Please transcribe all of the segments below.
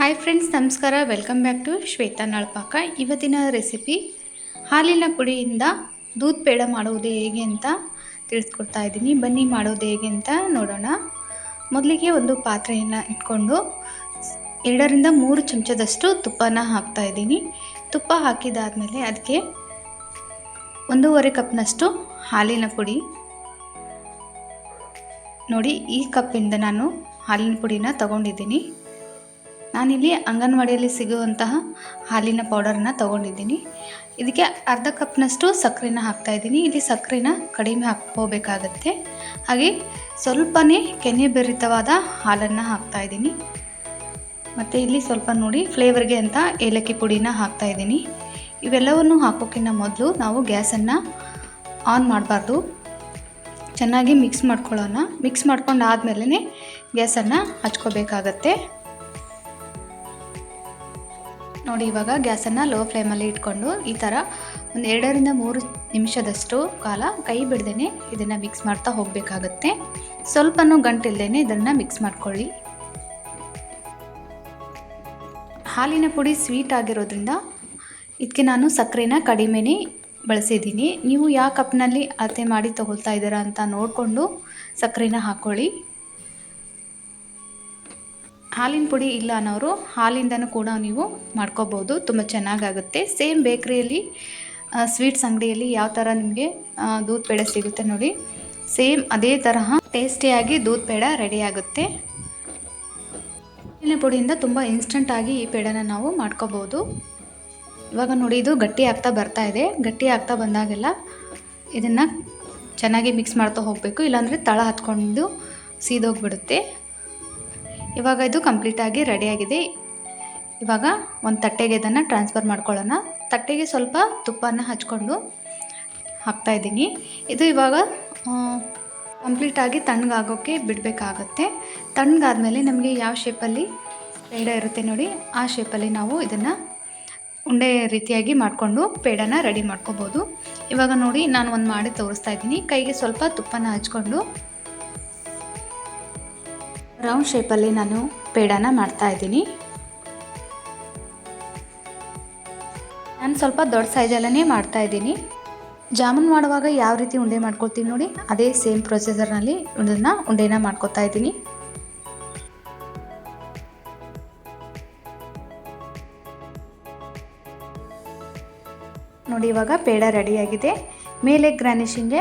Hi friends ನಮಸ್ಕಾರ. Welcome back to Shweta Nalpaka. ಇವತ್ತಿನ recipe ಹಾಲಿನ ಪುಡಿಯಿಂದ ದೂದ್ ಪೇಡ ಮಾಡುವುದು ಹೇಗೆ ಅಂತ ತಿಳಿಸ್ಕೊಡ್ತಾ ಇದ್ದೀನಿ. ಬನ್ನಿ ಮಾಡೋದು ಹೇಗೆ ಅಂತ ನೋಡೋಣ. ಮೊದಲಿಗೆ ಒಂದು ಪಾತ್ರೆಯನ್ನು ಇಟ್ಕೊಂಡು ಎರಡರಿಂದ ಮೂರು ಚಮಚದಷ್ಟು ತುಪ್ಪನ ಹಾಕ್ತಾ ಇದ್ದೀನಿ. ತುಪ್ಪ ಹಾಕಿದಾದಮೇಲೆ ಅದಕ್ಕೆ ಒಂದೂವರೆ ಕಪ್ನಷ್ಟು ಹಾಲಿನ ಪುಡಿ. ನೋಡಿ, ಈ ಕಪ್ಪಿಂದ ನಾನು ಹಾಲಿನ ಪುಡಿನ ತಗೊಂಡಿದ್ದೀನಿ. ನಾನಿಲ್ಲಿ ಅಂಗನವಾಡಿಯಲ್ಲಿ ಸಿಗುವಂತಹ ಹಾಲಿನ ಪೌಡರನ್ನ ತೊಗೊಂಡಿದ್ದೀನಿ. ಇದಕ್ಕೆ ಅರ್ಧ ಕಪ್ನಷ್ಟು ಸಕ್ಕರೆನ ಹಾಕ್ತಾಯಿದ್ದೀನಿ ಇಲ್ಲಿ ಸಕ್ಕರೆನ ಕಡಿಮೆ ಹಾಕ್ಕೋಬೇಕಾಗತ್ತೆ. ಹಾಗೆ ಸ್ವಲ್ಪನೇ ಕೆನೆ ಬೆರಿತವಾದ ಹಾಲನ್ನು ಹಾಕ್ತಾಯಿದ್ದೀನಿ ಮತ್ತು ಇಲ್ಲಿ ಸ್ವಲ್ಪ ನೋಡಿ ಫ್ಲೇವರ್ಗೆ ಅಂತ ಏಲಕ್ಕಿ ಪುಡಿನ ಹಾಕ್ತಾಯಿದ್ದೀನಿ ಇವೆಲ್ಲವನ್ನು ಹಾಕೋಕ್ಕಿಂತ ಮೊದಲು ನಾವು ಗ್ಯಾಸನ್ನು ಆನ್ ಮಾಡಬಾರ್ದು. ಚೆನ್ನಾಗಿ ಮಿಕ್ಸ್ ಮಾಡ್ಕೊಳ್ಳೋಣ. ಮಿಕ್ಸ್ ಮಾಡ್ಕೊಂಡು ಆದಮೇಲೆ ಗ್ಯಾಸನ್ನು ಹಚ್ಕೋಬೇಕಾಗತ್ತೆ. ನೋಡಿ, ಇವಾಗ ಗ್ಯಾಸನ್ನು ಲೋ ಫ್ಲೇಮಲ್ಲಿ ಇಟ್ಕೊಂಡು ಈ ಥರ ಒಂದು ಎರಡರಿಂದ ಮೂರು ನಿಮಿಷದಷ್ಟು ಕಾಲ ಕೈ ಬಿಡ್ದೇ ಇದನ್ನು ಮಿಕ್ಸ್ ಮಾಡ್ತಾ ಹೋಗಬೇಕಾಗತ್ತೆ. ಸ್ವಲ್ಪನೂ ಗಂಟಿಲ್ದೇ ಇದನ್ನು ಮಿಕ್ಸ್ ಮಾಡ್ಕೊಳ್ಳಿ. ಹಾಲಿನ ಪುಡಿ ಸ್ವೀಟ್ ಆಗಿರೋದ್ರಿಂದ ಇದಕ್ಕೆ ನಾನು ಸಕ್ಕರೆನ ಕಡಿಮೆನೇ ಬಳಸಿದ್ದೀನಿ. ನೀವು ಯಾವ ಕಪ್ನಲ್ಲಿ ಅಳತೆ ಮಾಡಿ ತಗೊಳ್ತಾ ಇದ್ದೀರಾ ಅಂತ ನೋಡಿಕೊಂಡು ಸಕ್ಕರೆನ ಹಾಕ್ಕೊಳ್ಳಿ ಹಾಲಿನ ಪುಡಿ ಇಲ್ಲ ಅನ್ನೋರು ಹಾಲಿಂದನೂ ಕೂಡ ನೀವು ಮಾಡ್ಕೋಬೋದು. ತುಂಬ ಚೆನ್ನಾಗಾಗುತ್ತೆ. ಸೇಮ್ ಬೇಕ್ರಿಯಲ್ಲಿ ಸ್ವೀಟ್ಸ್ ಅಂಗಡಿಯಲ್ಲಿ ಯಾವ ಥರ ನಿಮಗೆ ದೂದ್ ಪೇಡ ಸಿಗುತ್ತೆ ನೋಡಿ. ಸೇಮ್ ಅದೇ ತರಹ ಟೇಸ್ಟಿಯಾಗಿ ದೂದ್ ಪೇಡ ರೆಡಿ ಆಗುತ್ತೆ. ಹಾಲಿನ ಪುಡಿಯಿಂದ ತುಂಬ ಇನ್ಸ್ಟಂಟಾಗಿ ಈ ಪೇಡನ ನಾವು ಮಾಡ್ಕೋಬೋದು. ಇವಾಗ ನೋಡಿ, ಇದು ಗಟ್ಟಿ ಆಗ್ತಾ ಬರ್ತಾ ಇದೆ. ಗಟ್ಟಿ ಆಗ್ತಾ ಬಂದಾಗೆಲ್ಲ ಇದನ್ನು ಚೆನ್ನಾಗಿ ಮಿಕ್ಸ್ ಮಾಡ್ತಾ ಹೋಗಬೇಕು. ಇಲ್ಲಾಂದರೆ ತಳ ಹತ್ಕೊಂಡು ಸೀದೋಗ್ಬಿಡುತ್ತೆ. ಇವಾಗ ಇದು ಕಂಪ್ಲೀಟಾಗಿ ರೆಡಿಯಾಗಿದೆ ಇವಾಗ ಒಂದು ತಟ್ಟೆಗೆ ಇದನ್ನು ಟ್ರಾನ್ಸ್ಫರ್ ಮಾಡ್ಕೊಳ್ಳೋಣ. ತಟ್ಟೆಗೆ ಸ್ವಲ್ಪ ತುಪ್ಪನ ಹಚ್ಕೊಂಡು ಹಾಕ್ತಾಯಿದ್ದೀನಿ ಇದು ಇವಾಗ ಕಂಪ್ಲೀಟಾಗಿ ತಣ್ಣಗಾಗೋಕ್ಕೆ ಬಿಡಬೇಕಾಗತ್ತೆ. ತಣ್ಣಗಾದಮೇಲೆ ನಮಗೆ ಯಾವ ಶೇಪಲ್ಲಿ ಪೇಡ ಇರುತ್ತೆ ನೋಡಿ, ಆ ಶೇಪಲ್ಲಿ ನಾವು ಇದನ್ನು ಉಂಡೆ ರೀತಿಯಾಗಿ ಮಾಡಿಕೊಂಡು ಪೇಡನ ರೆಡಿ ಮಾಡ್ಕೋಬೋದು. ಇವಾಗ ನೋಡಿ, ನಾನು ಒಂದು ಮಾಡಿ ತೋರಿಸ್ತಾ ಇದ್ದೀನಿ. ಕೈಗೆ ಸ್ವಲ್ಪ ತುಪ್ಪನ ಹಚ್ಕೊಂಡು ರೌಂಡ್ ಶೇಪಲ್ಲಿ ನಾನು ಪೇಡಾನ ಮಾಡ್ತಾ ಇದ್ದೀನಿ. ನಾನು ಸ್ವಲ್ಪ ದೊಡ್ಡ ಸೈಜಲ್ಲೇ ಮಾಡ್ತಾ ಇದ್ದೀನಿ. ಜಾಮೂನ್ ಮಾಡುವಾಗ ಯಾವ ರೀತಿ ಉಂಡೆ ಮಾಡ್ಕೊಳ್ತೀನಿ ನೋಡಿ, ಅದೇ ಸೇಮ್ ಪ್ರೊಸೆಸರ್ನಲ್ಲಿ ಇದನ್ನು ಉಂಡೆನ ಮಾಡ್ಕೊತಾ ಇದ್ದೀನಿ. ನೋಡಿ ಇವಾಗ ಪೇಡ ರೆಡಿಯಾಗಿದೆ ಮೇಲೆ ಗ್ರಾನಿಶಿಂಗ್ಗೆ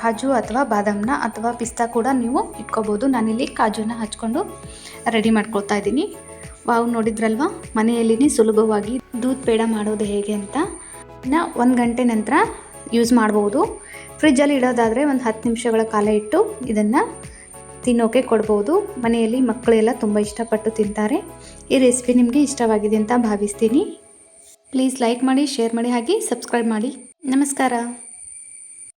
ಕಾಜು ಅಥವಾ ಬಾದಾಮನ್ನ ಅಥವಾ ಪಿಸ್ತಾ ಕೂಡ ನೀವು ಇಟ್ಕೋಬೋದು. ನಾನಿಲ್ಲಿ ಕಾಜುನ ಹಚ್ಕೊಂಡು ರೆಡಿ ಮಾಡ್ಕೊಳ್ತಾ ಇದ್ದೀನಿ. ವಾವ್, ನೋಡಿದ್ರಲ್ವ? ಮನೆಯಲ್ಲಿನೇ ಸುಲಭವಾಗಿ ದೂದ್ ಪೇಡ ಮಾಡೋದು ಹೇಗೆ ಅಂತ. ಇನ್ನು ಒಂದು ಗಂಟೆ ನಂತರ ಯೂಸ್ ಮಾಡ್ಬೋದು. ಫ್ರಿಜ್ಜಲ್ಲಿ ಇಡೋದಾದರೆ ಒಂದು ಹತ್ತು ನಿಮಿಷಗಳ ಕಾಲ ಇಟ್ಟು ಇದನ್ನು ತಿನ್ನೋಕೆ ಕೊಡ್ಬೋದು. ಮನೆಯಲ್ಲಿ ಮಕ್ಕಳೆಲ್ಲ ತುಂಬ ಇಷ್ಟಪಟ್ಟು ತಿಂತಾರೆ. ಈ ರೆಸಿಪಿ ನಿಮಗೆ ಇಷ್ಟವಾಗಿದೆ ಅಂತ ಭಾವಿಸ್ತೀನಿ. ಪ್ಲೀಸ್ ಲೈಕ್ ಮಾಡಿ, ಶೇರ್ ಮಾಡಿ ಹಾಗೆ ಸಬ್ಸ್ಕ್ರೈಬ್ ಮಾಡಿ. ನಮಸ್ಕಾರ.